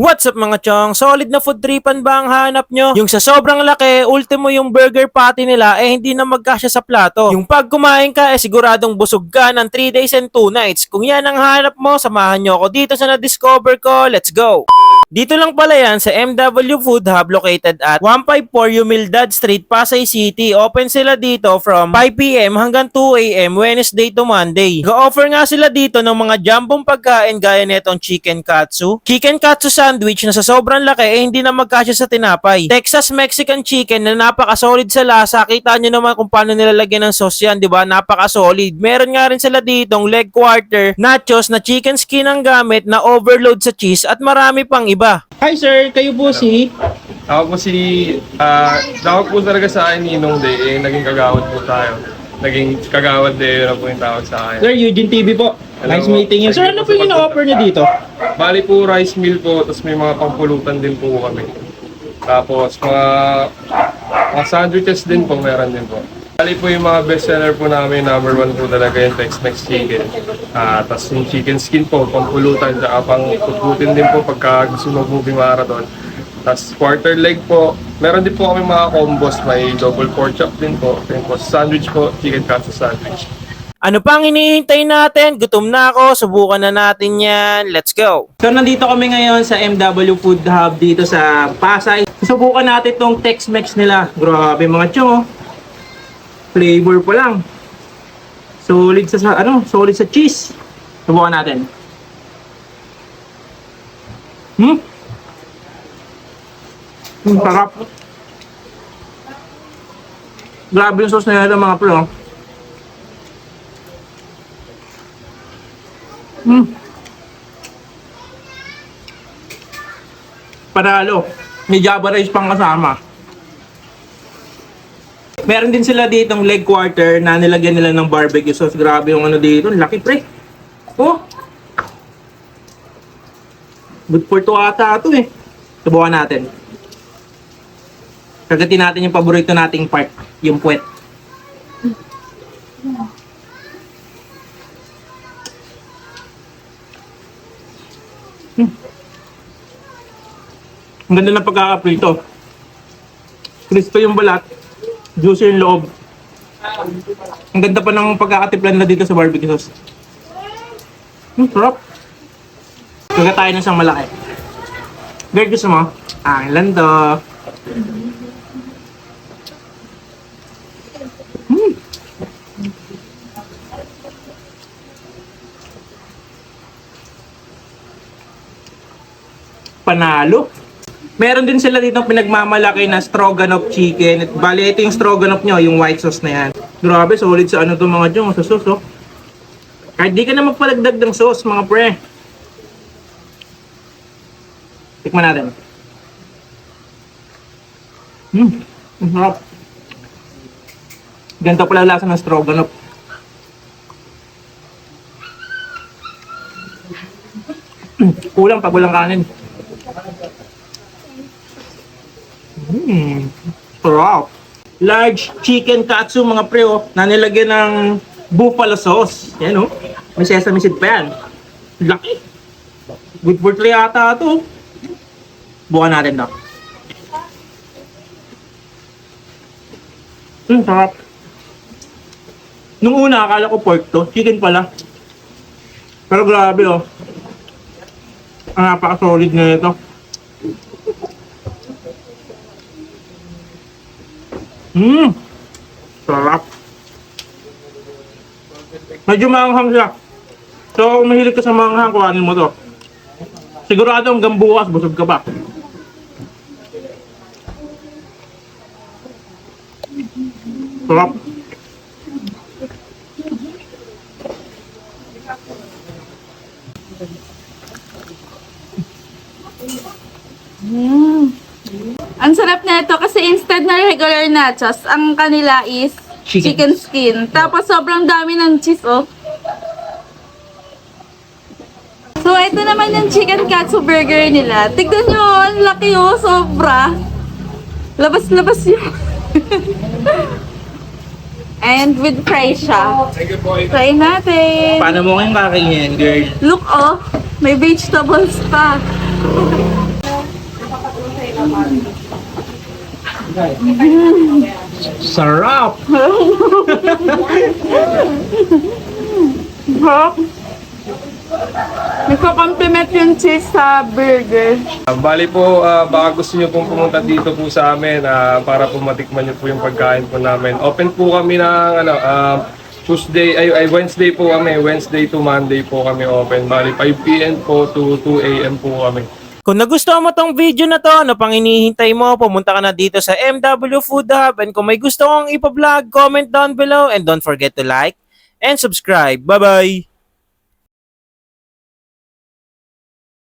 What's up mga chong? Solid na food tripan ba ang hanap nyo? Yung sa sobrang laki, ultimo yung burger patty nila eh hindi na magkasya sa plato. Yung pag kumain ka eh siguradong busog ka ng 3 days and 2 nights. Kung yan ang hanap mo, samahan nyo ako dito sa na-discover ko. Let's go! Dito lang pala yan sa MW Food Hub located at 154 Humildad Street, Pasay City. Open sila dito from 5pm hanggang 2am Wednesday to Monday. Ga-offer nga sila dito ng mga jambong pagkain gaya netong chicken katsu, chicken katsu sandwich na sa sobrang laki eh hindi na magkasya sa tinapay. Texas Mexican chicken na napaka-solid sa lasa. Kita nyo naman kung paano nilalagyan ng sauce yan, di ba? Napaka-solid. Meron nga rin sila ditong leg quarter, nachos na chicken skin ang gamit na overload sa cheese at marami pang iba. Hi sir, kayo po si... Ako po si, ah, tawag po talaga sa akin Ninong Day, eh, naging kagawad po tayo. Naging kagawad Day na po yung tawag sa akin. Sir, Eugene TV po. Hello nice po. meeting you. Sir, ano po yung ina-offer niyo dito? Bali po rice meal po, tapos may mga pampulutan din po kami. Tapos mga, mga sandwiches din po, meron din po. Bali po yung mga bestseller po namin, number one po talaga yung Tex-Mex chicken. Ah, tapos yung chicken skin po, pampulutan, tsaka pang putputin din po pagka gusto mo movie marathon. Tapos quarter leg po, meron din po kami mga combos, may double pork chop din po. Tapos sandwich po, chicken katsu sandwich. Ano pang hinihintay natin? Gutom na ako. Subukan na natin yan. Let's go. So, nandito kami ngayon sa MW Food Hub dito sa Pasay. Subukan natin tong Tex-Mex nila. Grabe mga chong. Flavor pa lang. Solid sa, sa ano, solid sa cheese. Subukan natin. Hmm? Hmm, sarap. Grabe yung sauce na yun mga pre, oh. Hmm. Panalo. May java rice pang kasama. Meron din sila ditong leg quarter na nilagyan nila ng barbecue sauce. Grabe yung ano dito. Laki pre. Oh. Good for two ata ito eh. Subukan natin. Kagatin natin yung paborito nating part. Yung puwet. Ang ganda ng pagkakaprito. Crispy yung balat. Juicy yung loob. Ang ganda pa ng pagkakatiplan na dito sa barbecue sauce. Hmm, sarap. Kaga tayo ng isang malaki. Girl, gusto mo? Ilan to? Hmm. Panalo. Meron din sila dito pinagmamalaki na stroganoff chicken. At bali, ito yung stroganoff nyo, yung white sauce na yan. Grabe, solid sa ano to mga dyan, sa sauce, oh. Kahit di ka na magpalagdag ng sauce, mga pre. Tikman natin. Hmm, ang sarap. Ganito pala lasa ng stroganoff. Kulang pag walang kanin. Hmm. Sarap. Large chicken katsu mga preo na nilagyan ng buffalo sauce. Yan oh. May sesame seed pa yan. Laki. Good for three ata ito. Bukan natin to. Hmm, sarap. Nung una, akala ko pork to. Chicken pala. Pero grabe oh. Ang napaka-solid na ito. Mmm! Sarap. Medyo maanghang siya. So, kung mahilig ka sa maanghang, kuhanin mo to. Sigurado hanggang bukas, busog ka pa. Sarap. Ang sarap na ito kasi instead na regular nachos, ang kanila is Chicken. chicken, skin. Tapos sobrang dami ng cheese, oh. So, ito naman yung chicken katsu burger nila. Tignan nyo, ang laki oh, sobra. Labas-labas yun. And with fries siya. Try natin. Paano mo ngayon kakainin, girl? Look, oh, may vegetables pa. Sarap! Hop. Nagko-compliment yung cheese sa burger. Ah, bali po, ah, baka gusto nyo pong pumunta dito po sa amin ah, para po matikman nyo po yung pagkain po namin. Open po kami ng ano, ah, Tuesday, ay, ay Wednesday po kami. Wednesday to Monday po kami open. Bali 5 p.m. po to 2 a.m. po kami. Kung nagustuhan mo tong video na to, ano pang hinihintay mo, pumunta ka na dito sa MW Food Hub. And kung may gusto kong ipa-vlog, comment down below. And don't forget to like and subscribe. Bye-bye!